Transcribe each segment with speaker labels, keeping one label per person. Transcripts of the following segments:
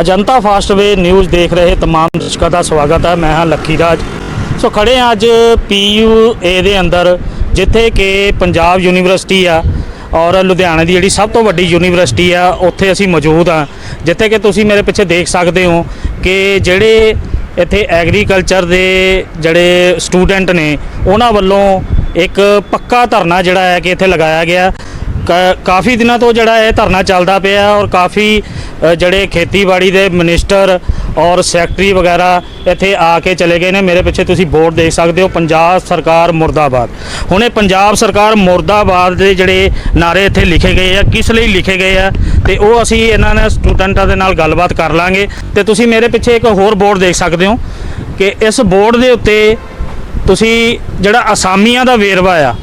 Speaker 1: Ajanta Fastway news ਦੇਖ ਰਹੇ तमाम ਦਰਸ਼ਕਾਂ ਦਾ ਸਵਾਗਤ ਹੈ ਮੈਂ ਹਾਂ ਲੱਖੀ ਰਾਜ ਸੋ ਖੜੇ ਹਾਂ ਅੱਜ ਪੀਯੂਏ ਦੇ ਅੰਦਰ ਜਿੱਥੇ ਕਿ ਪੰਜਾਬ ਯੂਨੀਵਰਸਿਟੀ ਆ ਔਰ ਲੁਧਿਆਣਾ ਦੀ ਜਿਹੜੀ ਸਭ ਤੋਂ ਵੱਡੀ ਯੂਨੀਵਰਸਿਟੀ ਆ ਉੱਥੇ ਅਸੀਂ ਮੌਜੂਦ ਆ ਜਿੱਥੇ ਕਿ ਤੁਸੀਂ ਮੇਰੇ ਪਿੱਛੇ ਦੇਖ ਸਕਦੇ ਹੋ ਕਿ ਜਿਹੜੇ ਇੱਥੇ ਐਗਰੀਕਲਚਰ ਦੇ ਜਿਹੜੇ ਸਟੂਡੈਂਟ ਨੇ ਉਹਨਾਂ ਵੱਲੋਂ ਇੱਕ ਪੱਕਾ ਧਰਨਾ ਜਿਹੜਾ ਹੈ ਕਿ ਇੱਥੇ ਲਗਾਇਆ ਗਿਆ ਕਾ- ਕਾਫੀ ਦਿਨਾਂ ਤੋਂ ਜਿਹੜਾ ਇਹ ਧਰਨਾ ਚੱਲਦਾ ਪਿਆ ਔਰ ਕਾਫੀ ਜਿਹੜੇ ਖੇਤੀਬਾੜੀ ਦੇ ਮਿਨਿਸਟਰ ਔਰ ਸੈਕਟਰੀ ਵਗੈਰਾ ਇੱਥੇ ਆ ਕੇ ਚਲੇ ਗਏ ਨੇ। ਮੇਰੇ ਪਿੱਛੇ ਤੁਸੀਂ ਬੋਰਡ ਦੇਖ ਸਕਦੇ ਹੋ, ਪੰਜਾਬ ਸਰਕਾਰ ਮੁਰਦਾਬਾਦ। ਹੁਣ ਇਹ ਪੰਜਾਬ ਸਰਕਾਰ ਮੁਰਦਾਬਾਦ ਦੇ ਜਿਹੜੇ ਨਾਰੇ ਇੱਥੇ ਲਿਖੇ ਗਏ ਆ, ਕਿਸ ਲਈ ਲਿਖੇ ਗਏ ਆ, ਤੇ ਉਹ ਅਸੀਂ ਇਹਨਾਂ ਨੇ ਸਟੂਡੈਂਟਾਂ ਦੇ ਨਾਲ ਗੱਲਬਾਤ ਕਰ ਲਾਂਗੇ। ਤੇ ਤੁਸੀਂ ਮੇਰੇ ਪਿੱਛੇ ਇੱਕ ਹੋਰ ਬੋਰਡ ਦੇਖ ਸਕਦੇ ਹੋ ਕਿ ਇਸ ਬੋਰਡ ਦੇ ਉੱਤੇ ਤੁਸੀਂ ਜਿਹੜਾ ਅਸਾਮੀਆਂ ਦਾ ਵੇਰਵਾ ਆ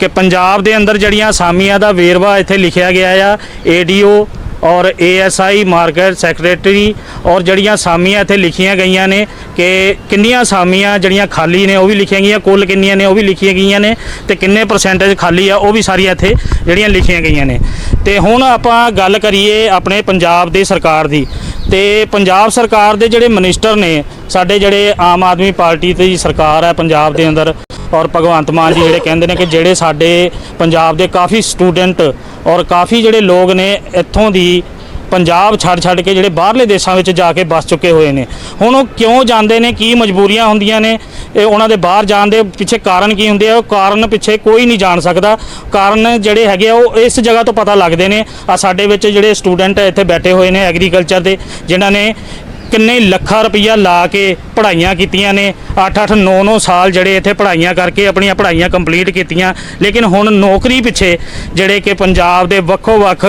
Speaker 1: ਕਿ ਪੰਜਾਬ ਦੇ ਅੰਦਰ ਜਿਹੜੀਆਂ ਅਸਾਮੀਆਂ ਦਾ ਵੇਰਵਾ ਇੱਥੇ ਲਿਖਿਆ ਗਿਆ ਆ ਏਡੀਓ ਔਰ ਏਐਸਆਈ ਮਾਰਕੀਟ ਸੈਕਟਰੀ ਔਰ ਜਿਹੜੀਆਂ ਅਸਾਮੀਆਂ ਇੱਥੇ ਲਿਖੀਆਂ ਗਈਆਂ ਨੇ ਕਿ ਕਿੰਨੀਆਂ ਅਸਾਮੀਆਂ ਜਿਹੜੀਆਂ ਖਾਲੀ ਨੇ ਉਹ ਵੀ ਲਿਖੀਆਂ ਗਈਆਂ, ਕੁੱਲ ਕਿੰਨੀਆਂ ਨੇ ਉਹ ਵੀ ਲਿਖੀਆਂ ਗਈਆਂ ਨੇ ਤੇ ਕਿੰਨੇ ਪਰਸੈਂਟੇਜ ਖਾਲੀ ਆ ਉਹ ਵੀ ਸਾਰੀਆਂ ਇੱਥੇ ਜਿਹੜੀਆਂ ਲਿਖੀਆਂ ਗਈਆਂ ਨੇ। ਤੇ ਹੁਣ ਆਪਾਂ ਗੱਲ ਕਰੀਏ ਆਪਣੇ ਪੰਜਾਬ ਦੀ ਸਰਕਾਰ ਦੀ। ਤੇ ਪੰਜਾਬ ਸਰਕਾਰ ਦੇ ਜਿਹੜੇ ਮਿਨਿਸਟਰ ਨੇ, ਸਾਡੇ ਜਿਹੜੇ ਆਮ ਆਦਮੀ ਪਾਰਟੀ ਦੀ ਸਰਕਾਰ ਹੈ ਪੰਜਾਬ ਦੇ ਅੰਦਰ ਔਰ ਭਗਵੰਤ ਮਾਨ ਜੀ ਜਿਹੜੇ ਕਹਿੰਦੇ ਨੇ ਕਿ ਜਿਹੜੇ ਸਾਡੇ ਪੰਜਾਬ ਦੇ ਕਾਫੀ ਸਟੂਡੈਂਟ ਔਰ ਕਾਫੀ ਜਿਹੜੇ ਲੋਕ ਨੇ ਇੱਥੋਂ ਦੀ ਪੰਜਾਬ ਛੱਡ ਛੱਡ ਕੇ ਜਿਹੜੇ ਬਾਹਰਲੇ ਦੇਸ਼ਾਂ ਵਿੱਚ ਜਾ ਕੇ ਵਸ ਚੁੱਕੇ ਹੋਏ ਨੇ। ਹੁਣ ਉਹ ਕਿਉਂ ਜਾਂਦੇ ਨੇ? ਕੀ ਮਜਬੂਰੀਆਂ ਹੁੰਦੀਆਂ ਨੇ? ਇਹ ਉਹਨਾਂ ਦੇ ਬਾਹਰ ਜਾਣ ਦੇ ਪਿੱਛੇ ਕਾਰਨ ਕੀ ਹੁੰਦੇ ਆ? ਉਹ ਕਾਰਨ ਪਿੱਛੇ ਕੋਈ ਨਹੀਂ ਜਾਣ ਸਕਦਾ। ਕਾਰਨ ਜਿਹੜੇ ਹੈਗੇ ਆ, ਉਹ ਇਸ ਜਗ੍ਹਾ ਤੋਂ ਪਤਾ ਲੱਗਦੇ ਨੇ। ਆ ਸਾਡੇ ਵਿੱਚ ਜਿਹੜੇ ਸਟੂਡੈਂਟ ਇੱਥੇ ਬੈਠੇ ਹੋਏ ਨੇ ਐਗਰੀਕਲਚਰ ਦੇ, ਜਿਨ੍ਹਾਂ ਨੇ ਕਿੰਨੇ ਲੱਖਾਂ ਰੁਪਈਆ ਲਾ ਕੇ ਪੜ੍ਹਾਈਆਂ ਕੀਤੀਆਂ ਨੇ? 8-8 9-9 ਸਾਲ ਜਿਹੜੇ ਇੱਥੇ ਪੜ੍ਹਾਈਆਂ ਕਰਕੇ ਆਪਣੀਆਂ ਪੜ੍ਹਾਈਆਂ ਕੰਪਲੀਟ ਕੀਤੀਆਂ। ਲੇਕਿਨ ਹੁਣ ਨੌਕਰੀ ਪਿੱਛੇ ਜਿਹੜੇ ਕਿ ਪੰਜਾਬ ਦੇ ਵੱਖੋ-ਵੱਖ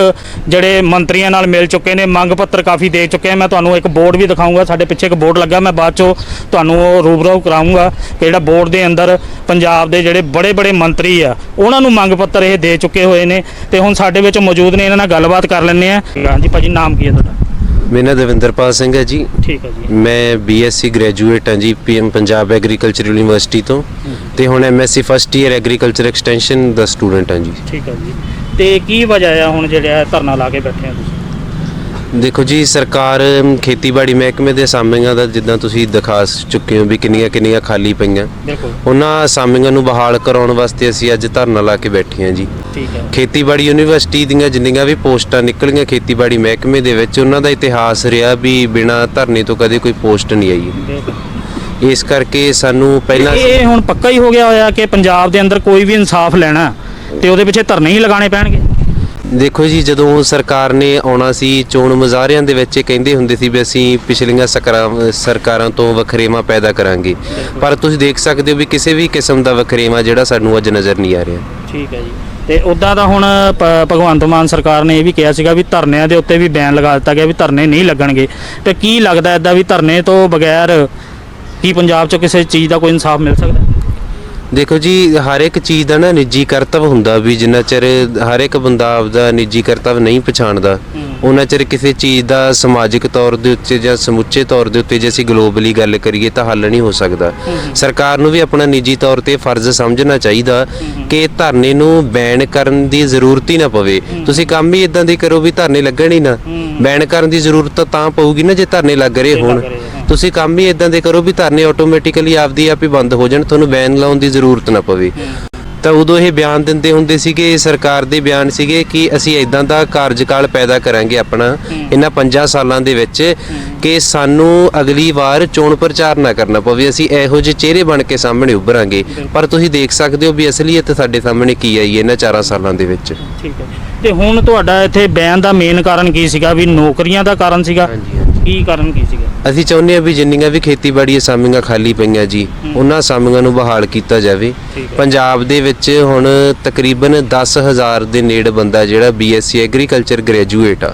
Speaker 1: ਜਿਹੜੇ ਮੰਤਰੀਆਂ ਨਾਲ ਮਿਲ ਚੁੱਕੇ ਨੇ, ਮੰਗ ਪੱਤਰ ਕਾਫੀ ਦੇ ਚੁੱਕੇ ਆ। ਮੈਂ ਤੁਹਾਨੂੰ ਇੱਕ ਬੋਰਡ ਵੀ ਦਿਖਾਊਂਗਾ। ਸਾਡੇ ਪਿੱਛੇ ਇੱਕ ਬੋਰਡ ਲੱਗਾ, ਮੈਂ ਬਾਅਦ ਚੋਂ ਤੁਹਾਨੂੰ ਉਹ ਰੂਬਰੂ ਕਰਾਊਂਗਾ ਕਿ ਜਿਹੜਾ ਬੋਰਡ ਦੇ ਅੰਦਰ ਪੰਜਾਬ ਦੇ ਜਿਹੜੇ ਬੜੇ-ਬੜੇ ਮੰਤਰੀ ਆ, ਉਹਨਾਂ ਨੂੰ ਮੰਗ ਪੱਤਰ ਇਹ ਦੇ ਚੁੱਕੇ ਹੋਏ ਨੇ। ਤੇ ਹੁਣ ਸਾਡੇ ਵਿੱਚ ਮੌਜੂਦ ਨੇ, ਇਹਨਾਂ ਨਾਲ ਗੱਲਬਾਤ ਕਰ ਲੈਂਦੇ ਆ। ਹਾਂਜੀ, ਭਾਜੀ, ਨਾਮ ਕੀ ਹੈ ਤੁਹਾਡਾ?
Speaker 2: ਮੇਰਾ ਨਾਮ ਦਵਿੰਦਰਪਾਲ ਸਿੰਘ ਹੈ ਜੀ।
Speaker 1: ਠੀਕ ਹੈ ਜੀ।
Speaker 2: ਮੈਂ ਬੀਐਸਸੀ ਗ੍ਰੈਜੂਏਟ ਹਾਂ ਜੀ ਪੀਐਮ ਪੰਜਾਬ ਐਗਰੀਕਲਚਰ ਯੂਨੀਵਰਸਿਟੀ ਤੋਂ। ਤੇ ਹੁਣ MSc first year agriculture extension ਦਾ ਸਟੂਡੈਂਟ ਹਾਂ ਜੀ।
Speaker 1: ਠੀਕ ਹੈ ਜੀ। ਤੇ ਕੀ ਵਜ੍ਹਾ ਆ ਹੁਣ ਜਿਹੜਾ ਧਰਨਾ ਲਾ ਕੇ ਬੈਠੇ ਆ ਤੁਸੀਂ?
Speaker 2: ਦੇਖੋ ਜੀ ਸਰਕਾਰ ਖੇਤੀਬਾੜੀ ਮਹਿਕਮੇ ਦੇ ਅਸਾਮੀਆਂ ਦਾ ਜਿੱਦਾਂ ਤੁਸੀਂ ਦਿਖਾ ਚੁੱਕੇ ਹੋ ਵੀ ਕਿੰਨੀਆਂ ਕਿੰਨੀਆਂ ਖਾਲੀ ਪਈਆਂ।
Speaker 1: ਬਿਲਕੁਲ।
Speaker 2: ਉਹਨਾਂ ਅਸਾਮੀਆਂ ਨੂੰ ਬਹਾਲ ਕਰਾਉਣ ਵਾਸਤੇ ਅਸੀਂ ਅੱਜ ਧਰਨਾ ਲਾ ਕੇ ਬੈਠੇ ਹਾਂ ਜੀ।
Speaker 1: ਠੀਕ ਹੈ।
Speaker 2: ਖੇਤੀਬਾੜੀ ਯੂਨੀਵਰਸਿਟੀ ਦੀਆਂ ਜਿੰਨੀਆਂ ਵੀ ਪੋਸਟਾਂ ਨਿਕਲੀਆਂ ਖੇਤੀਬਾੜੀ ਮਹਿਕਮੇ ਦੇ ਵਿੱਚ ਉਹਨਾਂ ਦਾ ਇਤਿਹਾਸ ਰਿਹਾ ਵੀ ਬਿਨਾਂ ਧਰਨੇ ਤੋਂ ਕਦੇ ਕੋਈ ਪੋਸਟ ਨਹੀਂ ਆਈ। ਇਸ ਕਰਕੇ ਸਾਨੂੰ ਪਹਿਲਾਂ
Speaker 1: ਇਹ ਹੁਣ ਪੱਕਾ ਹੀ ਹੋ ਗਿਆ ਹੋਇਆ ਕਿ ਪੰਜਾਬ ਦੇ ਅੰਦਰ ਕੋਈ ਵੀ ਇਨਸਾਫ ਲੈਣਾ ਤੇ ਉਹਦੇ ਪਿੱਛੇ ਧਰਨੇ ਹੀ ਲਗਾਉਣੇ ਪੈਣਗੇ।
Speaker 2: ਦੇਖੋ ਜੀ, ਜਦੋਂ ਸਰਕਾਰ ਨੇ ਆਉਣਾ ਸੀ, ਚੋਣ ਮੁਜ਼ਾਹਰਿਆਂ ਦੇ ਵਿੱਚ ਇਹ ਕਹਿੰਦੇ ਹੁੰਦੇ ਸੀ ਵੀ ਅਸੀਂ ਪਿਛਲੀਆਂ ਸਕਰਾਂ- ਸਰਕਾਰਾਂ ਤੋਂ ਵਖਰੇਵਾਂ ਪੈਦਾ ਕਰਾਂਗੇ। ਪਰ ਤੁਸੀਂ ਦੇਖ ਸਕਦੇ ਹੋ ਵੀ ਕਿਸੇ ਵੀ ਕਿਸਮ ਦਾ ਵਖਰੇਵਾਂ ਜਿਹੜਾ ਸਾਨੂੰ ਅੱਜ ਨਜ਼ਰ ਨਹੀਂ ਆ ਰਿਹਾ।
Speaker 1: ਠੀਕ ਹੈ ਜੀ। ਤੇ ਉਦਾਂ ਦਾ ਹੁਣ ਪ- ਭਗਵੰਤ ਮਾਨ ਸਰਕਾਰ ਨੇ ਇਹ ਵੀ ਕਿਹਾ ਸੀਗਾ ਵੀ ਧਰਨਿਆਂ ਦੇ ਉੱਤੇ ਵੀ ਬੈਨ ਲਗਾ ਦਿੱਤਾ ਗਿਆ ਵੀ ਧਰਨੇ ਨਹੀਂ ਲੱਗਣਗੇ। ਤੇ ਕੀ ਲੱਗਦਾ ਐਦਾਂ ਵੀ ਧਰਨੇ ਤੋਂ ਬਗੈਰ ਕੀ ਪੰਜਾਬ 'ਚ ਕਿਸੇ ਚੀਜ਼ ਦਾ ਕੋਈ ਇਨਸਾਫ ਮਿਲ ਸਕਦਾ?
Speaker 2: ਦੇਖੋ ਜੀ ਹਰ ਇੱਕ ਚੀਜ਼ ਦਾ ਨਾ ਨਿੱਜੀ ਕਰਤੱਵ ਹੁੰਦਾ ਵੀ ਜਿੰਨਾ ਚਿਰ ਹਰ ਇੱਕ ਬੰਦਾ ਆਪਦਾ ਨਿੱਜੀ ਕਰਤੱਵ ਨਹੀਂ ਪਛਾਣਦਾ ਉਹਨਾਂ ਚਿਰ ਕਿਸੇ ਚੀਜ਼ ਦਾ ਸਮਾਜਿਕ ਤੌਰ ਦੇ ਉੱਤੇ ਜਾਂ ਸਮੁੱਚੇ ਤੌਰ ਦੇ ਉੱਤੇ ਜੇ ਅਸੀਂ ਗਲੋਬਲੀ ਗੱਲ ਕਰੀਏ ਤਾਂ ਹੱਲ ਨਹੀਂ ਹੋ ਸਕਦਾ। ਸਰਕਾਰ ਨੂੰ ਵੀ ਆਪਣਾ ਨਿੱਜੀ ਤੌਰ ਤੇ ਫਰਜ਼ ਸਮਝਣਾ ਚਾਹੀਦਾ ਕਿ ਧਰਨੇ ਨੂੰ ਬੈਨ ਕਰਨ ਦੀ ਜ਼ਰੂਰਤ ਹੀ ਨਾ ਪਵੇ। ਤੁਸੀਂ ਕੰਮ ਹੀ ਇਦਾਂ ਦੇ ਕਰੋ ਵੀ ਧਰਨੇ ਲੱਗਣ ਹੀ ਨਾ। ਬੈਨ ਕਰਨ ਦੀ ਜ਼ਰੂਰਤ ਤਾਂ ਪਊਗੀ ਨਾ ਜੇ ਧਰਨੇ ਲੱਗ ਰਹੇ ਹੋਣ। ਤੁਸੀਂ ਕੰਮ ਹੀ ਇਦਾਂ ਦੇ ਕਰੋ ਵੀ ਧਰਨੇ ਆਟੋਮੈਟਿਕਲੀ ਆਪਦੀ ਆਪ ਹੀ ਬੰਦ ਹੋ ਜਾਣ ਤੁਹਾਨੂੰ ਬੈਨ ਲਾਉਣ ਦੀ ਜ਼ਰੂਰਤ ਨਾ ਪਵੇ। ਤਾਂ ਉਦੋਂ ਇਹ ਬਿਆਨ ਦਿੰਦੇ ਹੁੰਦੇ ਸੀਗੇ ਸਰਕਾਰ ਦੇ ਬਿਆਨ ਸੀਗੇ ਕਿ ਅਸੀਂ ਇਦਾਂ ਦਾ ਕਾਰਜਕਾਲ ਪੈਦਾ ਕਰਾਂਗੇ ਆਪਣਾ ਇਹਨਾਂ 5 ਸਾਲਾਂ ਦੇ ਵਿੱਚ ਕਿ ਸਾਨੂੰ ਅਗਲੀ ਵਾਰ ਚੋਣ ਪ੍ਰਚਾਰ ਨਾ ਕਰਨਾ ਪਵੇ। ਅਸੀਂ ਇਹੋ ਜਿਹੇ ਚਿਹਰੇ ਬਣ ਕੇ ਸਾਹਮਣੇ ਉੱਭਰਾਂਗੇ। ਪਰ ਤੁਸੀਂ ਦੇਖ ਸਕਦੇ ਹੋ ਵੀ ਅਸਲੀਅਤ ਸਾਡੇ ਸਾਹਮਣੇ ਕੀ ਆਈ ਇਹਨਾਂ 4 ਸਾਲਾਂ ਦੇ ਵਿੱਚ।
Speaker 1: ਠੀਕ ਹੈ। ਤੇ ਹੁਣ ਤੁਹਾਡਾ ਇੱਥੇ ਬੈਨ ਦਾ ਮੇਨ ਕਾਰਨ ਕੀ ਸੀਗਾ? ਵੀ ਨੌਕਰੀਆਂ ਦਾ ਕਾਰਨ ਸੀਗਾ?
Speaker 2: ਹਾਂਜੀ।
Speaker 1: ਕੀ ਕਾਰਨ ਕੀ ਸੀਗਾ?
Speaker 2: ਅਸੀਂ ਚਾਹੁੰਦੇ ਹਾਂ ਵੀ ਜਿੰਨੀਆਂ ਵੀ ਖੇਤੀਬਾੜੀ ਅਸਾਮੀਆਂ ਖਾਲੀ ਪਈਆਂ ਜੀ ਉਹਨਾਂ ਅਸਾਮੀਆਂ ਨੂੰ ਬਹਾਲ ਕੀਤਾ ਜਾਵੇ।
Speaker 1: ਠੀਕ ਹੈ।
Speaker 2: ਪੰਜਾਬ ਦੇ ਵਿੱਚ ਹੁਣ ਤਕਰੀਬਨ 10000 ਦੇ ਨੇੜੇ ਬੰਦਾ ਜਿਹੜਾ ਬੀਐਸਸੀ ਐਗਰੀਕਲਚਰ ਗ੍ਰੈਜੂਏਟ ਆ।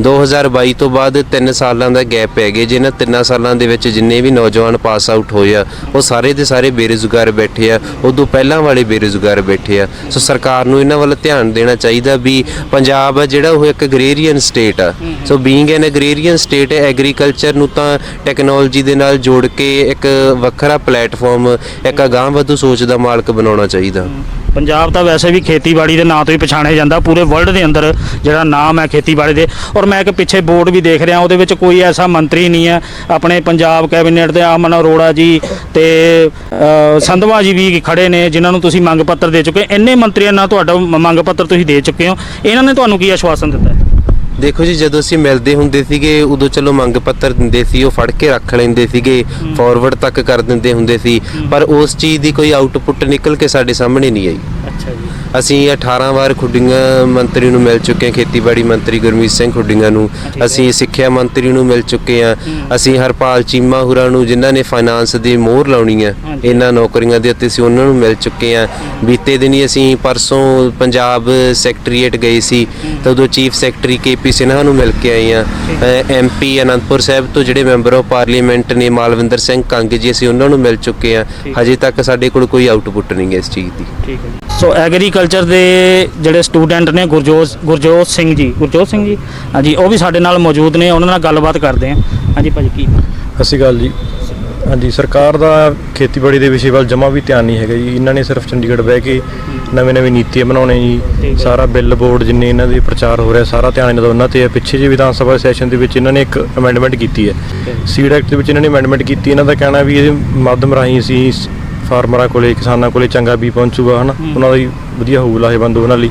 Speaker 2: 2022 ਤੋਂ ਬਾਅਦ 3 ਸਾਲਾਂ ਦਾ ਗੈਪ ਪੈ ਗਿਆ। ਜਿਹਨਾਂ 3 ਸਾਲਾਂ ਦੇ ਵਿੱਚ ਜਿੰਨੇ ਵੀ ਨੌਜਵਾਨ ਪਾਸ ਆਊਟ ਹੋਏ ਆ ਉਹ ਸਾਰੇ ਦੇ ਸਾਰੇ ਬੇਰੁਜ਼ਗਾਰ ਬੈਠੇ ਆ। ਉਦੋਂ ਪਹਿਲਾਂ ਵਾਲੇ ਬੇਰੁਜ਼ਗਾਰ ਬੈਠੇ ਆ। ਸੋ ਸਰਕਾਰ ਨੂੰ ਇਹਨਾਂ ਵੱਲ ਧਿਆਨ ਦੇਣਾ ਚਾਹੀਦਾ ਵੀ ਪੰਜਾਬ ਆ ਜਿਹੜਾ ਉਹ ਇੱਕ ਅਗਰੇਰੀਅਨ ਸਟੇਟ ਆ। So being an agrarian state agriculture ਨੂੰ ਤਾਂ ਟੈਕਨੋਲੋਜੀ ਦੇ ਨਾਲ ਜੋੜ ਕੇ ਇੱਕ ਵੱਖਰਾ ਪਲੇਟਫਾਰਮ ਇੱਕ ਅਗਾਂਹ ਵਧੂ ਸੋਚ ਦਾ ਮਾਲਕ ਬਣਾਉਣਾ ਚਾਹੀਦਾ।
Speaker 1: ਪੰਜਾਬ ਤਾਂ ਵੈਸੇ ਵੀ ਖੇਤੀਬਾੜੀ ਦੇ ਨਾਂ ਤੋਂ ਹੀ ਪਛਾਣਿਆ ਜਾਂਦਾ, ਪੂਰੇ ਵਰਲਡ ਦੇ ਅੰਦਰ ਜਿਹੜਾ ਨਾਮ ਹੈ ਖੇਤੀਬਾੜੀ ਦੇ। ਔਰ ਮੈਂ ਇੱਕ ਪਿੱਛੇ ਬੋਰਡ ਵੀ ਦੇਖ ਰਿਹਾ, ਉਹਦੇ ਵਿੱਚ ਕੋਈ ਐਸਾ ਮੰਤਰੀ ਨਹੀਂ ਹੈ, ਆਪਣੇ ਪੰਜਾਬ ਕੈਬਨਿਟ ਦੇ ਅਮਨ ਅਰੋੜਾ ਜੀ ਤੇ ਸੰਧਵਾ ਜੀ ਵੀ ਖੜੇ ਨੇ, ਜਿਨ੍ਹਾਂ ਨੂੰ ਤੁਸੀਂ ਮੰਗ ਪੱਤਰ ਦੇ ਚੁੱਕੇ ਇੰਨੇ ਮੰਤਰੀਆਂ ਨਾਲ ਤੁਹਾਡਾ ਮੰਗ ਪੱਤਰ ਤੁਸੀਂ ਦੇ ਚੁੱਕੇ ਹੋ। ਇਹਨਾਂ ਨੇ ਤੁਹਾਨੂੰ ਕੀ ਆਸ਼ਵਾਸਨ ਦਿੱਤਾ ਹੈ?
Speaker 2: ਦੇਖੋ ਜੀ ਜਦੋਂ ਅਸੀਂ ਮਿਲਦੇ ਹੁੰਦੇ ਸੀਗੇ ਉਦੋਂ ਚਲੋ ਮੰਗ ਪੱਤਰ ਦਿੰਦੇ ਸੀ ਉਹ ਫੜ ਕੇ ਰੱਖ ਲੈਂਦੇ ਸੀਗੇ ਫਾਰਵਰਡ ਤੱਕ ਕਰ ਦਿੰਦੇ ਹੁੰਦੇ ਸੀ। ਪਰ ਉਸ ਚੀਜ਼ ਦੀ ਕੋਈ ਆਊਟਪੁੱਟ ਨਿਕਲ ਕੇ ਸਾਡੇ ਸਾਹਮਣੇ ਨਹੀਂ ਆਈ। ਅਸੀਂ 18 ਵਾਰ ਖੁੱਡੀਆਂ ਮੰਤਰੀ ਨੂੰ ਮਿਲ ਚੁੱਕੇ ਹਾਂ ਖੇਤੀਬਾੜੀ ਮੰਤਰੀ ਗੁਰਮੀਤ ਸਿੰਘ ਖੁੱਡੀਆਂ ਨੂੰ। ਅਸੀਂ ਸਿੱਖਿਆ ਮੰਤਰੀ ਨੂੰ ਮਿਲ ਚੁੱਕੇ ਹਾਂ। ਅਸੀਂ ਹਰਪਾਲ ਚੀਮਾ ਹੁਰਾਂ ਨੂੰ ਜਿਨ੍ਹਾਂ ਨੇ ਫਾਈਨਾਂਸ ਦੀ ਮੋਹਰ ਲਾਉਣੀ ਹੈ। ਇਹਨਾਂ ਨੌਕਰੀਆਂ ਦੇ ਉੱਤੇ ਅਸੀਂ ਉਹਨਾਂ ਨੂੰ ਮਿਲ ਚੁੱਕੇ ਹਾਂ। ਬੀਤੇ ਦਿਨੀ ਅਸੀਂ ਪਰਸੋਂ ਪੰਜਾਬ ਸੈਕਟਰੀਏਟ ਗਏ ਸੀ ਤਾਂ ਉਦੋਂ ਚੀਫ ਸੈਕਟਰੀ ਕੇਪੀ ਸਿਨਹਾ ਨੂੰ ਮਿਲ ਕੇ ਆਏ ਹਾਂ। ਐਮਪੀ ਅਨੰਦਪੁਰ ਸਾਹਿਬ ਤੋਂ ਜਿਹੜੇ ਮੈਂਬਰ ਆਫ ਪਾਰਲੀਮੈਂਟ ਨੇ ਮਾਲਵਿੰਦਰ ਸਿੰਘ ਕੰਗ ਜੀ ਅਸੀਂ ਉਹਨਾਂ ਨੂੰ ਮਿਲ ਚੁੱਕੇ ਹਾਂ। ਹਜੇ ਤੱਕ ਸਾਡੇ ਕੋਲ ਕੋਈ ਆਊਟਪੁੱਟ ਨਹੀਂ ਹੈ ਇਸ ਚੀਜ਼ ਦੀ।
Speaker 1: ਠੀਕ ਹੈ ਸੋ ਐਗਰੀਕਲਚਰ ਦੇ ਜਿਹੜੇ ਸਟੂਡੈਂਟ ਨੇ ਗੁਰਜੋਤ ਗੁਰਜੋਤ ਸਿੰਘ ਜੀ। ਗੁਰਜੋਤ ਸਿੰਘ ਜੀ? ਹਾਂਜੀ ਉਹ ਵੀ ਸਾਡੇ ਨਾਲ ਮੌਜੂਦ ਨੇ ਉਹਨਾਂ ਨਾਲ ਗੱਲਬਾਤ ਕਰਦੇ ਹਾਂ। ਹਾਂਜੀ ਭਾਜੀ ਕੀ
Speaker 3: ਸ਼੍ਰੀ ਅਕਾਲ ਜੀ। ਹਾਂਜੀ ਸਰਕਾਰ ਦਾ ਖੇਤੀਬਾੜੀ ਦੇ ਵਿਸ਼ੇ ਵੱਲ ਜਮਾ ਵੀ ਧਿਆਨ ਨਹੀਂ ਹੈਗਾ ਜੀ। ਇਹਨਾਂ ਨੇ ਸਿਰਫ ਚੰਡੀਗੜ੍ਹ ਬਹਿ ਕੇ ਨਵੇਂ ਨਵੇਂ ਨੀਤੀਆਂ ਬਣਾਉਣੇ ਜੀ। ਸਾਰਾ ਬਿੱਲ ਬੋਰਡ ਜਿੰਨੇ ਇਹਨਾਂ ਦੇ ਪ੍ਰਚਾਰ ਹੋ ਰਿਹਾ ਸਾਰਾ ਧਿਆਨ ਇਹਨਾਂ ਦਾ ਉਹਨਾਂ ਤੇ ਹੈ। ਪਿੱਛੇ ਜੀ ਵਿਧਾਨ ਸਭਾ ਸੈਸ਼ਨ ਦੇ ਵਿੱਚ ਇਹਨਾਂ ਨੇ ਇੱਕ ਅਮੈਂਡਮੈਂਟ ਕੀਤੀ ਹੈ। ਸੀਡ ਐਕਟ ਦੇ ਵਿੱਚ ਇਹਨਾਂ ਨੇ ਅਮੈਂਡਮੈਂਟ ਕੀਤੀ। ਇਹਨਾਂ ਦਾ ਕਹਿਣਾ ਵੀ ਇਹਦੇ ਮਾਧਿਅਮ ਰਾਹੀਂ ਅਸੀਂ ਫਾਰਮਰਾਂ ਕੋਲੇ ਕਿਸਾਨਾਂ ਕੋਲੇ ਚੰਗਾ ਵੀ ਪਹੁੰਚੂਗਾ ਹਨਾ? ਉਹਨਾਂ ਦੀ ਵਧੀਆ ਹੋਊ ਲਾਹੇਵੰਦ ਉਹਨਾਂ ਲਈ।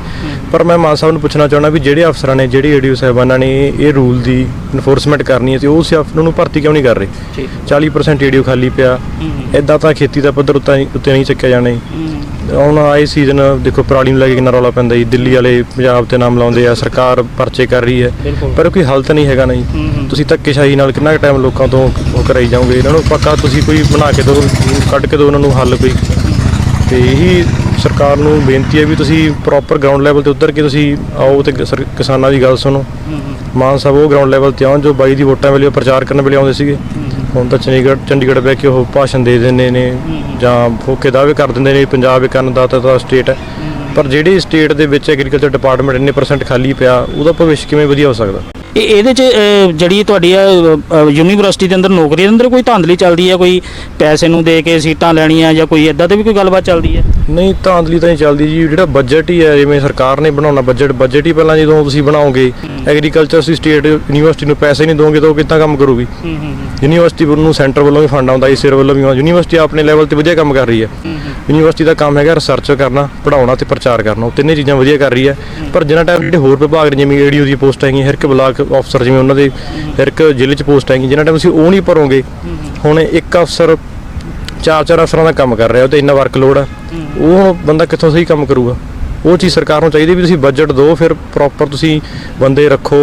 Speaker 3: ਪਰ ਮੈਂ ਮਾਨ ਸਾਹਿਬ ਨੂੰ ਪੁੱਛਣਾ ਚਾਹੁੰਦਾ ਵੀ ਜਿਹੜੇ ਅਫਸਰਾਂ ਨੇ ਜਿਹੜੇ ਏਡੀਓ ਸਾਹਿਬਾਨਾਂ ਨੇ ਇਹ ਰੂਲ ਦੀ ਇਨਫੋਰਸਮੈਂਟ ਕਰਨੀ ਹੈ ਤੇ ਉਹ ਉਹਨਾਂ ਨੂੰ ਭਰਤੀ ਕਿਉਂ ਨਹੀਂ ਕਰ ਰਹੇ?
Speaker 1: ਠੀਕ।
Speaker 3: 40% ਏਡੀਓ ਖਾਲੀ ਪਿਆ। ਇਦਾਂ ਤਾਂ ਖੇਤੀ ਦਾ ਪੱਧਰ ਉੱਤੇ ਨਹੀਂ ਚੱਕਿਆ ਜਾਣਾ ਹੁਣ ਆਏ ਸੀਜ਼ਨ ਦੇਖੋ ਪਰਾਲੀ ਨੂੰ ਲੈ ਕੇ ਕਿੰਨਾ ਰੌਲਾ ਪੈਂਦਾ ਜੀ। ਦਿੱਲੀ ਵਾਲੇ ਪੰਜਾਬ ਤੇ ਨਾਮ ਲਾਉਂਦੇ ਆ ਸਰਕਾਰ ਪਰਚੇ ਕਰ ਰਹੀ ਹੈ। ਪਰ ਕੋਈ ਹੱਲ ਤਾਂ ਨਹੀਂ ਹੈਗਾ ਨਾ ਜੀ। ਤੁਸੀਂ ਧੱਕੇਸ਼ਾਹੀ ਨਾਲ ਕਿੰਨਾ ਕੁ ਟਾਈਮ ਲੋਕਾਂ ਤੋਂ ਉਹ ਕਰਾਈ ਜਾਓਗੇ? ਇਹਨਾਂ ਨੂੰ ਪੱਕਾ ਤੁਸੀਂ ਕੋਈ ਬਣਾ ਕੇ ਦਿਓ ਕੱਢ ਕੇ ਦਿਓ ਉਹਨਾਂ ਨੂੰ ਹੱਲ ਕੋਈ। ਤੇ ਇਹੀ ਸਰਕਾਰ ਨੂੰ ਬੇਨਤੀ ਹੈ ਵੀ ਤੁਸੀਂ ਪ੍ਰੋਪਰ ਗਰਾਊਂਡ ਲੈਵਲ ਤੇ ਉਤਰ ਕੇ ਤੁਸੀਂ ਆਓ ਤੇ ਕਿਸਾਨਾਂ ਦੀ ਗੱਲ ਸੁਣੋ। ਮਾਨ ਸਾਹਿਬ ਉਹ ਗਰਾਊਂਡ ਲੈਵਲ ਤੇ ਆਉਣ ਜੋ ਬਾਈ ਦੀ ਵੋਟਾਂ ਵੇਲੇ ਪ੍ਰਚਾਰ ਕਰਨ ਵੇਲੇ ਆਉਂਦੇ ਸੀਗੇ। ਹੁਣ ਤਾਂ ਚੰਡੀਗੜ੍ਹ ਚੰਡੀਗੜ੍ਹ ਬਹਿ ਕੇ ਉਹ ਭਾਸ਼ਣ ਦੇ ਦਿੰਦੇ ਨੇ ਜਾਂ ਫੋਕੇ ਦਾਅਵੇ ਕਰ ਦਿੰਦੇ ਨੇ ਪੰਜਾਬ ਇੱਕ ਅੰਨਦਾਤਾ ਦਾ ਸਟੇਟ ਹੈ। ਪਰ ਜਿਹੜੀ ਸਟੇਟ ਦੇ ਵਿੱਚ ਐਗਰੀਕਲਚਰ ਡਿਪਾਰਟਮੈਂਟ ਇੰਨੇ ਪਰਸੈਂਟ ਖਾਲੀ ਪਿਆ, ਉਹਦਾ ਭਵਿੱਖ ਕਿਵੇਂ ਵਧੀਆ ਹੋ ਸਕਦਾ?
Speaker 1: ਇਹ ਇਹਦੇ ਚ ਜਿਹੜੀ ਤੁਹਾਡੀ ਆ ਯੂਨੀਵਰਸਿਟੀ ਦੇ ਅੰਦਰ ਨੌਕਰੀ ਦੇ ਅੰਦਰ ਕੋਈ ਧਾਂਦਲੀ ਚੱਲਦੀ ਹੈ? ਕੋਈ ਪੈਸੇ ਨੂੰ ਦੇ ਕੇ ਸੀਟਾਂ ਲੈਣੀਆਂ ਜਾਂ ਕੋਈ ਇਦਾਂ ਤੇ ਵੀ ਕੋਈ ਗੱਲਬਾਤ ਚੱਲਦੀ ਹੈ?
Speaker 3: ਨਹੀਂ ਧਾਂਦਲੀ ਤਾਂ ਨਹੀਂ ਚੱਲਦੀ ਜੀ। ਜਿਹੜਾ ਬਜਟ ਹੀ ਹੈ ਜਿਵੇਂ ਸਰਕਾਰ ਨੇ ਬਣਾਉਣਾ ਬਜਟ ਬਜਟ ਹੀ ਪਹਿਲਾਂ ਜਦੋਂ ਤੁਸੀਂ ਬਣਾਓਗੇ ਐਗਰੀਕਲਚਰ ਸੀ ਸਟੇਟ ਯੂਨੀਵਰਸਿਟੀ ਨੂੰ ਪੈਸੇ ਨਹੀਂ ਦੋਗੇ ਤਾਂ ਉਹ ਕਿੱਦਾਂ ਕੰਮ ਕਰੂਗੀ? ਯੂਨੀਵਰਸਿਟੀ ਨੂੰ ਸੈਂਟਰ ਵੱਲੋਂ ਵੀ ਫੰਡ ਆਉਂਦਾ ਇਸੇਰ ਵੱਲੋਂ ਵੀ ਆਉਂਦਾ। ਯੂਨੀਵਰਸਿਟੀ ਆਪਣੇ ਲੈਵਲ ਤੇ ਵਧੀਆ ਕੰਮ ਕਰ ਰਹੀ ਹੈ। ਯੂਨੀਵਰਸਿਟੀ ਦਾ ਕੰਮ ਹੈਗਾ ਰਿਸਰਚ ਕਰਨਾ ਪੜਾਉਣਾ ਤੇ ਪ੍ਰਚਾਰ ਕਰਨਾ। ਉਹ ਤਿੰਨੇ ਚੀਜ਼ਾਂ ਵਧੀਆ ਕਰ ਰਹੀ ਹੈ। ਪਰ ਜਿੰਨਾ ਟਾਈਮ ਜਿਹੜੇ ਹੋਰ ਵਿਭਾਗ ਨੇ ਜਿਵੇਂ ਏਡੀਓ ਦੀ ਪੋਸਟ ਹੈਗੀ ਹਰ ਇੱਕ ਬਲਾਕ ਅਫਸਰ ਜਿਵੇਂ ਉਹਨਾਂ ਦੇ ਹਰ ਇੱਕ ਜ਼ਿਲ੍ਹੇ 'ਚ ਪੋਸਟ ਹੈਗੀ ਜਿੰਨਾ ਟਾਈਮ ਤੁਸੀਂ ਉਹ ਨਹੀਂ ਭਰੋਗੇ ਹੁਣ ਇੱਕ ਅਫਸਰ ਚਾਰ ਚਾਰ ਅਫਸਰਾਂ ਦਾ ਕੰਮ ਕਰ ਰਿਹਾ ਉਹ ਤੇ ਇੰਨਾ ਵਰਕਲੋਡ ਆ ਉਹ ਬੰਦਾ ਕਿੱਥੋਂ ਸਹੀ ਕੰਮ ਕਰੂਗਾ? ਉਹ ਚੀਜ਼ ਸਰਕਾਰ ਨੂੰ ਚਾਹੀਦੀ ਵੀ ਤੁਸੀਂ ਬਜਟ ਦਿਓ ਫਿਰ ਪ੍ਰੋਪਰ ਤੁਸੀਂ ਬੰਦੇ ਰੱਖੋ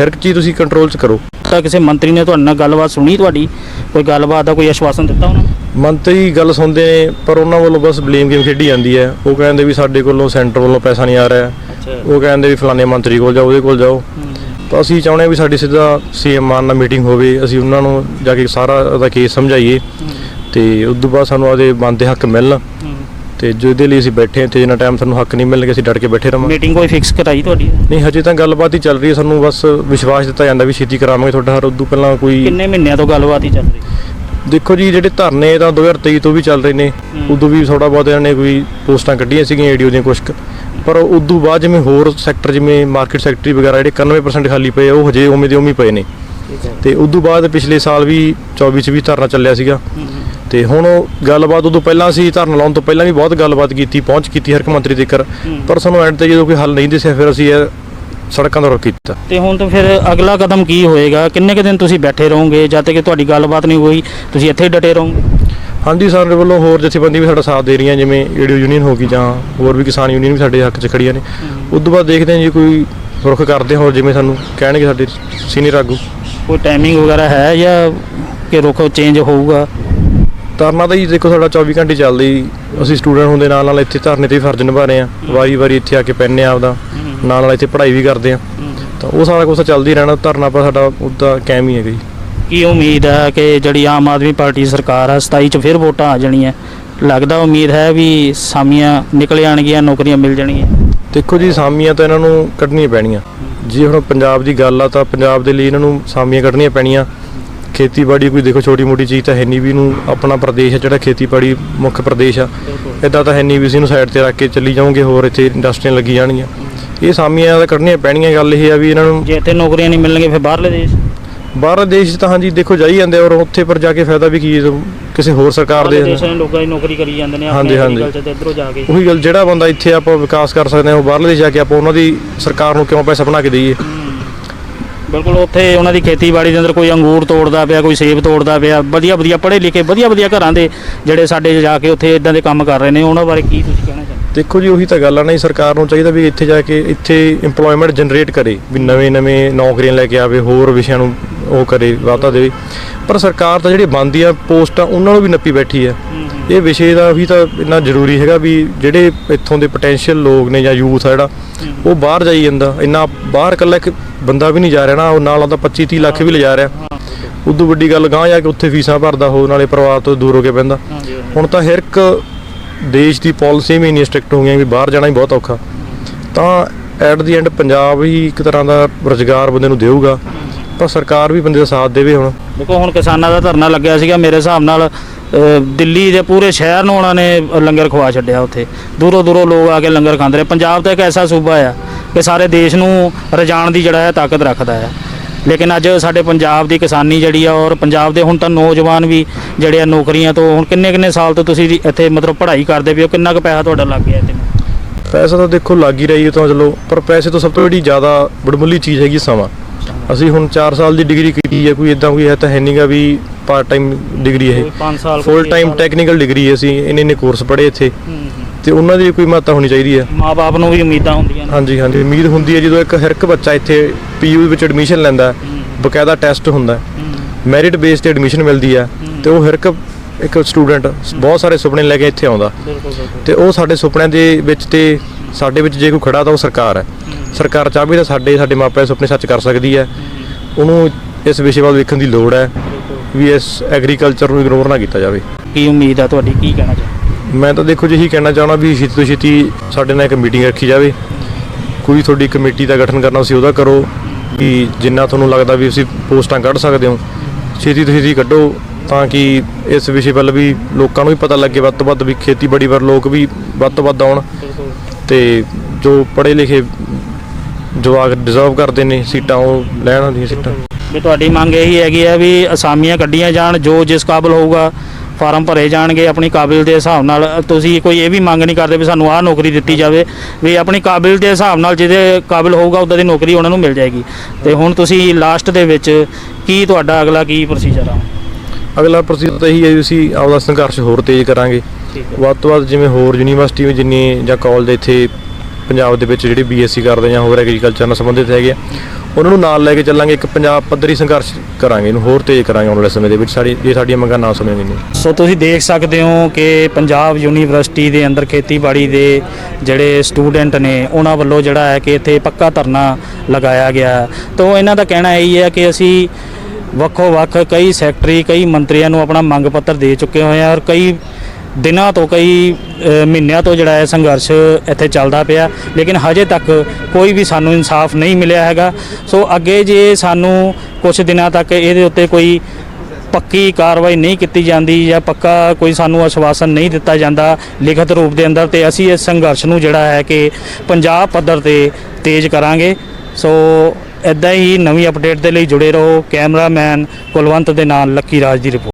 Speaker 3: ਹਰ ਇੱਕ ਚੀਜ਼ ਤੁਸੀਂ ਕੰਟਰੋਲ 'ਚ ਕਰੋ।
Speaker 1: ਤਾਂ ਕਿਸੇ ਮੰਤਰੀ ਨੇ ਤੁਹਾਡੇ ਨਾਲ ਗੱਲਬਾਤ ਸੁਣੀ ਤੁਹਾਡੀ? ਕੋਈ ਗੱਲਬਾਤ ਦਾ ਕੋਈ ਆਸ਼ਵਾਸਨ ਦਿੱਤਾ ਉਹਨਾਂ ਨੇ?
Speaker 3: ਮੰਤਰੀ ਗੱਲ ਸੁਣਦੇ ਨੇ ਪਰ ਉਹਨਾਂ ਵੱਲੋਂ ਬਸ ਬਲੇਮ ਗੇਮ ਖੇਡੀ ਜਾਂਦੀ ਹੈ। ਉਹ ਕਹਿੰਦੇ ਵੀ ਸਾਡੇ ਕੋਲੋਂ ਸੈਂਟਰ ਵੱਲੋਂ ਪੈਸਾ ਨਹੀਂ ਆ ਰਿਹਾ। ਉਹ ਕਹਿੰਦੇ ਵੀ ਫਲਾਣੇ ਮੰਤਰੀ ਕੋਲ ਜਾਓ ਉਹਦੇ ਕੋਲ ਜਾਓ। ਤਾਂ ਅਸੀਂ ਚਾਹੁੰਦੇ ਹਾਂ ਵੀ ਸਾਡੀ ਸਿੱਧਾ ਸੀਐਮ ਮਾਨ ਨਾਲ ਮੀਟਿੰਗ ਹੋਵੇ ਅਸੀਂ ਉਹਨਾਂ ਨੂੰ ਜਾ ਕੇ ਸਾਰਾ ਉਹਦਾ ਕੇਸ ਸਮਝਾਈਏ ਤੇ ਉਸ ਤੋਂ ਬਾਅਦ ਸਾਨੂੰ ਉਹਦੇ ਬਣਦੇ ਹੱਕ ਮਿਲਣ ਤੇ ਜਿਹਦੇ ਲਈ ਅਸੀਂ ਬੈਠੇ ਹਾਂ ਤੇ ਜਿੰਨਾ ਟਾਈਮ ਸਾਨੂੰ ਹੱਕ ਨਹੀਂ ਮਿਲਣਗੇ ਅਸੀਂ ਡਟ ਕੇ ਬੈਠੇ ਰਹਾਂਗੇ
Speaker 1: ਮੀਟਿੰਗ ਕੋਈ ਫਿਕਸ ਕਰਾਈ ਤੁਹਾਡੀ?
Speaker 3: ਨਹੀਂ ਹਜੇ ਤਾਂ ਗੱਲਬਾਤ ਹੀ ਚੱਲ ਰਹੀ ਹੈ ਸਾਨੂੰ ਬਸ ਵਿਸ਼ਵਾਸ ਦਿੱਤਾ ਜਾਂਦਾ ਵੀ ਛੇਤੀ ਕਰਾਵਾਂਗੇ ਤੁਹਾਡਾ ਹਰ ਉਦੋਂ ਪਹਿਲਾਂ ਕੋਈ
Speaker 1: ਕਿੰਨੇ ਮਹੀਨਿਆਂ ਤੋਂ ਗੱਲਬਾਤ ਹੀ ਚੱਲ ਰਹੀ
Speaker 3: ਦੇਖੋ ਜੀ ਜਿਹੜੇ ਧਰਨੇ ਤਾਂ 2023 ਤੋਂ ਵੀ ਚੱਲ ਰਹੇ ਨੇ ਉਦੋਂ ਵੀ ਥੋੜਾ ਬਹੁਤ ਇਹਨਾਂ ਨੇ ਕੋਈ ਪੋਸਟਾਂ ਕੱਢੀਆਂ ਸੀਗੀਆਂ ਏਡੀਓ ਦੀਆਂ ਕੁਛ ਕੁ। ਪਰ ਉਦੋਂ ਬਾਅਦ ਜਿਵੇਂ ਹੋਰ ਸੈਕਟਰ ਜਿਵੇਂ ਮਾਰਕੀਟ ਸੈਕਟਰੀ ਵਗੈਰਾ ਜਿਹੜੇ 91% ਖਾਲੀ ਪਏ ਉਹ ਹਜੇ ਉਵੇਂ ਦੇ ਉਵੇਂ ਪਏ ਨੇ। ਤੇ ਉਦੋਂ ਬਾਅਦ ਪਿਛਲੇ ਸਾਲ ਵੀ 24 ਚ ਵੀ ਧਰਨਾ ਚੱਲਿਆ ਸੀਗਾ। ਤੇ ਹੁਣ ਗੱਲਬਾਤ ਉਦੋਂ ਪਹਿਲਾਂ ਸੀ ਧਰਨਾ ਲਾਉਣ ਤੋਂ ਪਹਿਲਾਂ ਵੀ ਬਹੁਤ ਗੱਲਬਾਤ ਕੀਤੀ ਪਹੁੰਚ ਕੀਤੀ ਹਰ ਇੱਕ ਮੰਤਰੀ ਤੱਕ ਪਰ ਸਾਨੂੰ ਐਂਡ ਤੇ ਜਦੋਂ ਕੋਈ ਹੱਲ ਨਹੀਂ ਦਿਸਿਆ ਫਿਰ ਅਸੀਂ ਇਹ ਸੜਕਾਂ ਦਾ ਰੁਖ ਕੀਤਾ।
Speaker 1: ਤੇ ਹੁਣ ਤਾਂ ਫਿਰ ਅਗਲਾ ਕਦਮ ਕੀ ਹੋਏਗਾ? ਕਿੰਨੇ ਕੁ ਦਿਨ ਤੁਸੀਂ ਬੈਠੇ ਰਹੋਗੇ ਜਦ ਤੱਕ ਤੁਹਾਡੀ ਗੱਲਬਾਤ ਨਹੀਂ ਹੋਈ ਤੁਸੀਂ ਇੱਥੇ ਹੀ ਡਟੇ ਰਹੋਗੇ?
Speaker 3: ਹਾਂਜੀ ਸਾਡੇ ਵੱਲੋਂ ਹੋਰ ਜਥੇਬੰਦੀ ਵੀ ਸਾਡਾ ਸਾਥ ਦੇ ਰਹੀਆਂ ਜਿਵੇਂ ਏਡੀਓ ਯੂਨੀਅਨ ਹੋ ਗਈ ਜਾਂ ਹੋਰ ਵੀ ਕਿਸਾਨ ਯੂਨੀਅਨ ਵੀ ਸਾਡੇ ਹੱਕ 'ਚ ਖੜੀਆਂ ਨੇ। ਉਸ ਤੋਂ ਬਾਅਦ ਦੇਖਦੇ ਹਾਂ ਜੀ ਕੋਈ ਰੁਖ ਕਰਦੇ ਹਾਂ ਹੋਰ ਜਿਵੇਂ ਸਾਨੂੰ ਕਹਿਣਗੇ ਸਾਡੇ ਸੀਨੀਅਰ ਆਗੂ।
Speaker 1: ਕੋਈ ਟਾਈਮਿੰਗ ਵਗੈਰਾ ਹੈ ਜਾਂ ਕਿ ਰੁਖ ਚੇਂਜ ਹੋਊਗਾ?
Speaker 3: ਧਰਨਾ ਤਾਂ ਜੀ ਦੇਖੋ ਸਾਡਾ 24 ਘੰਟੇ ਚੱਲਦਾ ਜੀ। ਅਸੀਂ ਸਟੂਡੈਂਟ ਹੁੰਦੇ ਨਾਲ ਨਾਲ ਇੱਥੇ ਧਰਨੇ ਤੇ ਫਰਜ਼ ਨਿਭਾ ਰਹੇ ਹਾਂ। ਵਾਰੀ ਵਾਰੀ ਇੱਥੇ ਆ ਕੇ ਆ ਆਪਦਾ। ਨਾਲ ਨਾਲ ਇੱਥੇ ਪੜ੍ਹਾਈ ਵੀ ਕਰਦੇ ਆ। ਤਾਂ ਉਹ ਸਾਰਾ ਕੁਝ ਚੱਲਦਾ ਹੀ ਰਹਿਣਾ ਧਰਨਾ ਪਰ ਸਾਡਾ ਉਹਦਾ ਕਾਇਮ ਹੀ ਹੈਗਾ ਜੀ।
Speaker 1: ਕੀ ਉਮੀਦ ਹੈ ਕਿ ਜਿਹੜੀ ਆਮ ਆਦਮੀ ਪਾਰਟੀ ਸਰਕਾਰ ਆ 27 ਚ ਫਿਰ ਵੋਟਾਂ ਆ ਜਾਣੀਆਂ? ਲੱਗਦਾ ਉਮੀਦ ਹੈ ਵੀ ਸਾਮੀਆਂ ਨਿਕਲ ਆਣਗੀਆਂ ਨੌਕਰੀਆਂ ਮਿਲ ਜਾਣਗੀਆਂ?
Speaker 3: ਦੇਖੋ ਜੀ ਸਾਮੀਆਂ ਤਾਂ ਇਹਨਾਂ ਨੂੰ ਕੱਢਣੀਆਂ ਪੈਣੀਆਂ। ਜੇ ਹੁਣ ਪੰਜਾਬ ਦੀ ਗੱਲ ਆ ਤਾਂ ਪੰਜਾਬ ਦੇ ਲਈ ਇਹਨਾਂ ਨੂੰ ਸਾਮੀਆਂ ਕੱਢਣੀਆਂ ਪੈਣੀਆਂ। ਖੇਤੀਬਾੜੀ ਕੋਈ ਦੇਖੋ ਛੋਟੀ ਮੋਟੀ ਚੀਜ਼ ਤਾਂ ਹੈ ਨਹੀਂ ਵੀ ਇਹਨੂੰ ਆਪਣਾ ਪ੍ਰਦੇਸ਼ ਹੈ ਜਿਹੜਾ ਖੇਤੀਬਾੜੀ ਮੁੱਖ ਪ੍ਰਦੇਸ਼ ਆ। ਇਦਾਂ ਤਾਂ ਹੈ ਨਹੀਂ ਵੀ ਅਸੀਂ ਇਹਨੂੰ ਸਾਈਡ ਤੇ ਰੱਖ ਕੇ ਚੱਲੀ ਜਾਵਾਂਗੇ ਹੋਰ ਇੱਥੇ ਇੰਡਸਟਰੀਆਂ ਲੱਗੀ ਜਾਣਗੀਆਂ। ਇਹ ਸਾਮੀਆਂ ਤਾਂ ਕਰਨੀਆਂ ਪੈਣੀਆਂ ਗੱਲ ਇਹ ਆ ਵੀ ਇਹਨਾਂ ਨੂੰ
Speaker 1: ਜੇ ਇੱਥੇ ਨੌਕਰੀਆਂ ਨਹੀਂ ਮਿਲਣਗੀਆਂ ਫਿਰ ਬਾਹਰਲੇ ਦੇਸ਼?
Speaker 3: ਬਾਹਰ ਦੇਸ਼ 'ਚ ਤਾਂ ਹਾਂਜੀ ਦੇਖੋ ਜਾਈ ਜਾਂਦੇ ਔਰ ਉੱਥੇ ਪਰ ਜਾ ਕੇ ਫਾਇਦਾ ਵੀ ਕੀ ਹੈ ਕਿਸੇ ਹੋਰ ਸਰਕਾਰ
Speaker 1: ਬਾਹਰਲੇ
Speaker 3: ਦੇ
Speaker 1: ਦੇਸ਼ਾਂ ਦੇ ਲੋਕਾਂ ਦੀ ਨੌਕਰੀ ਕਰੀ ਜਾਂਦੇ ਨੇ
Speaker 3: ਹਾਂਜੀ,
Speaker 1: ਆਪਣੇ
Speaker 3: ਹਾਂਜੀ।
Speaker 1: ਐਗਰੀਕਲਚਰ ਤੇ ਇੱਧਰੋਂ ਜਾ ਕੇ।
Speaker 3: ਉਹੀ ਗੱਲ ਜਿਹੜਾ ਬੰਦਾ ਇੱਥੇ ਆਪਾਂ ਵਿਕਾਸ ਕਰ ਸਕਦੇ ਹਾਂ ਉਹ ਬਾਹਰਲੇ ਦੇਸ਼ ਜਾ ਕੇ ਆਪਾਂ ਉਹਨਾਂ ਦੀ ਸਰਕਾਰ ਨੂੰ ਕਿਉਂ ਪੈਸਾ ਬਣਾ ਕੇ ਦਈਏ?
Speaker 1: ਬਿਲਕੁਲ ਉੱਥੇ ਉਹਨਾਂ ਦੀ ਖੇਤੀਬਾੜੀ ਦੇ ਅੰਦਰ ਕੋਈ ਅੰਗੂਰ ਤੋੜਦਾ ਪਿਆ ਕੋਈ ਸੇਬ ਤੋੜਦਾ ਪਿਆ ਵਧੀਆ ਵਧੀਆ ਪੜ੍ਹੇ ਲਿਖੇ ਵਧੀਆ ਵਧੀਆ ਘਰਾਂ ਦੇ ਜਿਹੜੇ ਸਾਡੇ ਜਾ ਕੇ ਉੱਥੇ ਇਦਾਂ ਦੇ ਕੰਮ ਕਰ ਰਹੇ ਨੇ ਉਹਨਾਂ ਬਾਰੇ ਕੀ ਤੁਸੀਂ ਕਹਿਣਾ?
Speaker 3: ਦੇਖੋ ਜੀ ਉਹੀ ਤਾਂ ਗੱਲ ਆ ਨਾ ਜੀ, ਸਰਕਾਰ ਨੂੰ ਚਾਹੀਦਾ ਵੀ ਇੱਥੇ ਜਾ ਕੇ ਇੱਥੇ EMPLOYMENT ਜਨਰੇਟ ਕਰੇ ਵੀ ਨਵੇਂ ਨਵੇਂ ਨੌਕਰੀਆਂ ਲੈ ਕੇ ਆਵੇ ਹੋਰ ਵਿਸ਼ਿਆਂ ਨੂੰ ਉਹ ਕਰੇ ਵਾਧਾ ਦੇਵੇ। ਪਰ ਸਰਕਾਰ ਤਾਂ ਜਿਹੜੀ ਬੰਦੀ ਆ ਪੋਸਟ ਆ ਉਹਨਾਂ ਨੂੰ ਵੀ ਨੱਪੀ ਬੈਠੀ ਆ। ਇਹ ਵਿਸ਼ੇ ਦਾ ਵੀ ਤਾਂ ਇੰਨਾ ਜ਼ਰੂਰੀ ਹੈਗਾ ਵੀ ਜਿਹੜੇ ਇੱਥੋਂ ਦੇ ਪੋਟੈਂਸ਼ੀਅਲ ਲੋਕ ਨੇ ਜਾਂ ਯੂਥ ਆ ਜਿਹੜਾ ਉਹ ਬਾਹਰ ਜਾਈ ਜਾਂਦਾ। ਇੰਨਾ ਬਾਹਰ ਇਕੱਲਾ ਇੱਕ ਬੰਦਾ ਵੀ ਨਹੀਂ ਜਾ ਰਿਹਾ ਨਾ ਉਹ ਨਾਲ ਆਉਂਦਾ 25 30 ਲੱਖ ਵੀ ਲਿਜਾ ਰਿਹਾ। ਉਦੋਂ ਵੱਡੀ ਗੱਲ ਗਾਂ ਜਾ ਕੇ ਉੱਥੇ ਫੀਸਾਂ ਭਰਦਾ ਹੋ ਨਾਲੇ ਪਰਿਵਾਰ ਤੋਂ ਦੂਰ ਹੋ ਕੇ ਪੈਂਦਾ ਹੁਣ ਤਾਂ ਹਰ ਇੱਕ ਦੇਸ਼ ਦੀ ਪਾਲਿਸੀ ਵੀ ਇੰਨੀ ਸਟ੍ਰਿਕਟ ਹੋ ਗਈਆਂ ਵੀ ਬਾਹਰ ਜਾਣਾ ਹੀ ਬਹੁਤ ਔਖਾ। ਤਾਂ ਐਟ ਦੀ ਐਂਡ ਪੰਜਾਬ ਹੀ ਇੱਕ ਤਰ੍ਹਾਂ ਦਾ ਰੁਜ਼ਗਾਰ ਬੰਦੇ ਨੂੰ ਦੇਊਗਾ ਪਰ ਸਰਕਾਰ ਵੀ ਬੰਦੇ ਦਾ ਸਾਥ ਦੇਵੇ ਹੁਣ।
Speaker 1: ਦੇਖੋ, ਹੁਣ ਕਿਸਾਨਾਂ ਦਾ ਧਰਨਾ ਲੱਗਿਆ ਸੀਗਾ, ਮੇਰੇ ਹਿਸਾਬ ਨਾਲ ਦਿੱਲੀ ਦੇ ਪੂਰੇ ਸ਼ਹਿਰ ਨੂੰ ਉਹਨਾਂ ਨੇ ਲੰਗਰ ਖਵਾ ਛੱਡਿਆ ਉੱਥੇ। ਦੂਰੋਂ ਦੂਰੋਂ ਲੋਕ ਆ ਕੇ ਲੰਗਰ ਖਾਂਦੇ ਰਹੇ। ਪੰਜਾਬ ਤਾਂ ਇੱਕ ਐਸਾ ਸੂਬਾ ਆ ਕਿ ਸਾਰੇ ਦੇਸ਼ ਨੂੰ ਰਜਾਣ ਦੀ ਜਿਹੜਾ ਹੈ ਤਾਕਤ ਰੱਖਦਾ ਹੈ। ਲੇਕਿਨ ਅੱਜ ਸਾਡੇ ਪੰਜਾਬ ਦੀ ਕਿਸਾਨੀ ਜਿਹੜੀ ਆ ਔਰ ਪੰਜਾਬ ਦੇ ਹੁਣ ਤਾਂ ਨੌਜਵਾਨ ਵੀ ਜਿਹੜੇ ਆ ਨੌਕਰੀਆਂ ਤੋਂ ਹੁਣ ਕਿੰਨੇ ਕਿੰਨੇ ਸਾਲ ਤੋਂ ਤੁਸੀਂ ਇੱਥੇ ਮਤਲਬ ਪੜ੍ਹਾਈ ਕਰਦੇ ਪਏ ਹੋ ਕਿੰਨਾ ਕੁ ਪੈਸਾ ਤੁਹਾਡਾ ਲੱਗ ਗਿਆ ਇੱਥੇ?
Speaker 3: ਪੈਸਾ ਤਾਂ ਦੇਖੋ ਲੱਗ ਹੀ ਰਹੀ ਹੈ ਤਾਂ ਚਲੋ ਪਰ ਪੈਸੇ ਤੋਂ ਸਭ ਤੋਂ ਵੱਡੀ ਜ਼ਿਆਦਾ ਬੜਮੁੱਲੀ ਚੀਜ਼ ਹੈਗੀ ਸਮਾਂ। ਅਸੀਂ ਹੁਣ 4 ਸਾਲ ਦੀ ਡਿਗਰੀ ਕੀਤੀ ਹੈ ਕੋਈ ਇਦਾਂ ਕੋਈ ਹੈ ਤਾਂ ਹੈ ਨਹੀਂਗਾ ਵੀ ਪਾਰਟ ਟਾਈਮ ਡਿਗਰੀ ਹੈ
Speaker 1: ਕੋਈ 5 ਸਾਲ
Speaker 3: ਫੁੱਲ ਟਾਈਮ ਟੈਕਨੀਕਲ ਡਿਗਰੀ ਹੈ ਅਸੀਂ ਇੰਨੇ ਇੰਨੇ ਕੋਰਸ ਪੜ੍ਹੇ ਇੱਥੇ। ਤੇ ਉਹਨਾਂ ਦੀ ਕੋਈ ਮਹੱਤਤਾ ਹੋਣੀ ਚਾਹੀਦੀ ਹੈ।
Speaker 1: ਮਾਪੇ ਨੂੰ ਵੀ ਉਮੀਦਾਂ ਹੁੰਦੀਆਂ ਨੇ।
Speaker 3: ਹਾਂਜੀ ਹਾਂਜੀ। ਉਮੀਦ ਹੁੰਦੀ ਹੈ ਜਦੋਂ ਇੱਕ ਹਰ ਇੱਕ ਬੱਚਾ ਇੱਥੇ ਪੀਯੂ ਵਿੱਚ ਐਡਮਿਸ਼ਨ ਲੈਂਦਾ ਬਕਾਇਦਾ ਟੈਸਟ ਹੁੰਦਾ ਮੈਰਿਟ ਬੇਸ ਤੇ ਐਡਮਿਸ਼ਨ ਮਿਲਦੀ ਹੈ ਤੇ ਉਹ ਹਰ ਇੱਕ ਇੱਕ ਸਟੂਡੈਂਟ ਬਹੁਤ ਸਾਰੇ ਸੁਪਨੇ ਲੈ ਕੇ ਇੱਥੇ ਆਉਂਦਾ। ਤੇ ਉਹ ਸਾਡੇ ਸੁਪਨਿਆਂ ਦੇ ਵਿੱਚ ਤੇ ਸਾਡੇ ਵਿੱਚ ਜੇ ਕੋਈ ਖੜਾ ਤਾਂ ਉਹ ਸਰਕਾਰ ਹੈ। ਸਰਕਾਰ ਚਾਹੇ ਤਾਂ ਸਾਡੇ ਸਾਡੇ ਮਾਪਿਆਂ ਦੇ ਸੁਪਨੇ ਸੱਚ ਕਰ ਸਕਦੀ ਹੈ। ਉਹਨੂੰ ਇਸ ਵਿਸ਼ੇ ਵੱਲ ਵੇਖਣ ਦੀ ਲੋੜ ਹੈ ਵੀ ਇਸ ਐਗਰੀਕਲਚਰ ਨੂੰ ਇਗਨੋਰ ਨਾ ਕੀਤਾ ਜਾਵੇ।
Speaker 1: ਕੀ ਉਮੀਦ ਆ ਤੁਹਾਡੀ? ਕੀ ਕਹਿਣਾ ਚਾਹੁੰਦੇ
Speaker 3: ਮੈਂ ਤਾਂ ਦੇਖੋ ਜੀ ਇਹੀ ਕਹਿਣਾ ਚਾਹਣਾ ਵੀ ਛੇਤੀ ਤੋਂ ਛੇਤੀ ਸਾਡੇ ਨਾਲ ਇੱਕ ਮੀਟਿੰਗ ਰੱਖੀ ਜਾਵੇ। ਕੋਈ ਤੁਹਾਡੀ ਕਮੇਟੀ ਦਾ ਗਠਨ ਕਰਨਾ ਸੀ ਉਹਦਾ ਕਰੋ ਕਿ ਜਿੰਨਾ ਤੁਹਾਨੂੰ ਲੱਗਦਾ ਵੀ ਤੁਸੀਂ ਪੋਸਟਾਂ ਕੱਢ ਸਕਦੇ ਹੋ, ਛੇਤੀ ਤੋਂ ਛੇਤੀ ਕੱਢੋ ਤਾਂ ਕਿ ਇਸ ਵਿਸ਼ੇ ਵੱਲ ਵੀ ਲੋਕਾਂ ਨੂੰ ਵੀ ਪਤਾ ਲੱਗੇ ਵੱਧ ਤੋਂ ਵੱਧ ਵੀ ਖੇਤੀਬਾੜੀ ਵੱਲ ਲੋਕ ਵੀ ਵੱਧ ਤੋਂ ਵੱਧ ਆਉਣ ਤੇ ਜੋ ਪੜ੍ਹੇ ਲਿਖੇ ਜਵਾਕ ਡਿਜ਼ਰਵ ਕਰਦੇ ਨੇ ਸੀਟਾਂ, ਉਹ ਲੈਣ ਦੀਆਂ ਸੀਟਾਂ।
Speaker 1: ਵੀ ਤੁਹਾਡੀ ਮੰਗ ਇਹੀ ਹੈਗੀ ਆ ਵੀ ਅਸਾਮੀਆਂ ਕੱਢੀਆਂ ਜਾਣ, ਜੋ ਜਿਸ ਕਾਬਲ ਹੋਊਗਾ ਫਾਰਮ ਭਰੇ ਜਾਣਗੇ ਆਪਣੀ ਕਾਬਿਲ ਦੇ ਹਿਸਾਬ ਨਾਲ। ਤੁਸੀਂ ਕੋਈ ਇਹ ਵੀ ਮੰਗ ਨਹੀਂ ਕਰਦੇ ਵੀ ਸਾਨੂੰ ਆਹ ਨੌਕਰੀ ਦਿੱਤੀ ਜਾਵੇ ਵੀ ਆਪਣੀ ਕਾਬਿਲ ਦੇ ਹਿਸਾਬ ਨਾਲ ਜਿਹਦੇ ਕਾਬਿਲ ਹੋਊਗਾ ਉਦਾਂ ਦੀ ਨੌਕਰੀ ਉਹਨਾਂ ਨੂੰ ਮਿਲ ਜਾਏਗੀ। ਤੇ ਹੁਣ ਤੁਸੀਂ ਲਾਸਟ ਦੇ ਵਿੱਚ ਕੀ ਤੁਹਾਡਾ ਅਗਲਾ ਕੀ ਪ੍ਰੋਸੀਜਰ ਆ?
Speaker 3: ਅਗਲਾ ਪ੍ਰੋਸੀਜਰ ਤਾਂ ਇਹੀ ਹੈ ਵੀ ਅਸੀਂ ਆਪਦਾ ਸੰਘਰਸ਼ ਹੋਰ ਤੇਜ਼ ਕਰਾਂਗੇ। ਵੱਧ ਤੋਂ ਵੱਧ ਜਿਵੇਂ ਹੋਰ ਯੂਨੀਵਰਸਿਟੀ ਵਿੱਚ ਜਿੰਨੀ ਜਾਂ ਕਾਲਜ ਇੱਥੇ ਪੰਜਾਬ ਦੇ ਵਿੱਚ ਜਿਹੜੇ ਬੀਐਸਸੀ ਕਰਦੇ ਜਾਂ ਹੋਰ ਐਗਰੀਕਲਚਰ ਨਾਲ ਸੰਬੰਧਿਤ ਹੈਗੇ ਆ ਉਹਨਾਂ ਨੂੰ ਨਾਲ ਲੈ ਕੇ ਚੱਲਾਂਗੇ, ਇੱਕ ਪੰਜਾਬ ਪੱਧਰੀ ਸੰਘਰਸ਼ ਕਰਾਂਗੇ, ਇਹਨੂੰ ਹੋਰ ਤੇਜ਼ ਕਰਾਂਗੇ ਆਉਣ ਵਾਲੇ ਸਮੇਂ ਦੇ ਵਿੱਚ, ਸਾਡੀ ਜੇ ਸਾਡੀਆਂ ਮੰਗਾਂ ਨਾ ਸੁਣੀਆਂ ਗਈਆਂ
Speaker 1: ਸੋ ਤੁਸੀਂ ਦੇਖ ਸਕਦੇ ਹੋ ਕਿ ਪੰਜਾਬ ਯੂਨੀਵਰਸਿਟੀ ਦੇ ਅੰਦਰ ਖੇਤੀਬਾੜੀ ਦੇ ਜਿਹੜੇ ਸਟੂਡੈਂਟ ਨੇ, ਉਹਨਾਂ ਵੱਲੋਂ ਜਿਹੜਾ ਹੈ ਕਿ ਇੱਥੇ ਪੱਕਾ ਧਰਨਾ ਲਗਾਇਆ ਗਿਆ ਹੈ। ਤਾਂ ਇਹਨਾਂ ਦਾ ਕਹਿਣਾ ਇਹੀ ਹੈ ਕਿ ਅਸੀਂ ਵੱਖੋ ਵੱਖ ਕਈ ਸੈਕਟਰੀ, ਕਈ ਮੰਤਰੀਆਂ ਨੂੰ ਆਪਣਾ ਮੰਗ ਪੱਤਰ ਦੇ ਚੁੱਕੇ ਹੋਏ ਆ ਔਰ ਕਈ ਦਿਨਾਂ ਤੋਂ ਕਈ ਮਹੀਨਿਆਂ ਤੋਂ ਜਿਹੜਾ ਹੈ ਸੰਘਰਸ਼ ਇੱਥੇ ਚੱਲਦਾ ਪਿਆ। ਲੇਕਿਨ ਹਜੇ ਤੱਕ ਕੋਈ ਵੀ ਸਾਨੂੰ ਇਨਸਾਫ ਨਹੀਂ ਮਿਲਿਆ ਹੈਗਾ। ਸੋ ਅੱਗੇ ਜੇ ਸਾਨੂੰ ਕੁਝ ਦਿਨਾਂ ਤੱਕ ਇਹਦੇ ਉੱਤੇ ਕੋਈ ਪੱਕੀ ਕਾਰਵਾਈ ਨਹੀਂ ਕੀਤੀ ਜਾਂਦੀ ਜਾਂ ਪੱਕਾ ਕੋਈ ਸਾਨੂੰ ਆਸ਼ਵਾਸਨ ਨਹੀਂ ਦਿੱਤਾ ਜਾਂਦਾ ਲਿਖਤ ਰੂਪ ਦੇ ਅੰਦਰ, ਤੇ ਅਸੀਂ ਇਸ ਸੰਘਰਸ਼ ਨੂੰ ਜਿਹੜਾ ਹੈ ਕਿ ਪੰਜਾਬ ਪੱਧਰ ਤੇ ਤੇਜ਼ ਕਰਾਂਗੇ। ਸੋ ਇਦਾਂ ਹੀ ਨਵੀਂ ਅਪਡੇਟ ਦੇ ਲਈ ਜੁੜੇ ਰਹੋ। ਕੈਮਰਾਮੈਨ ਕੁਲਵੰਤ ਦੇ ਨਾਲ ਲੱਕੀ ਰਾਜ ਦੀ ਰਿਪੋਰਟ।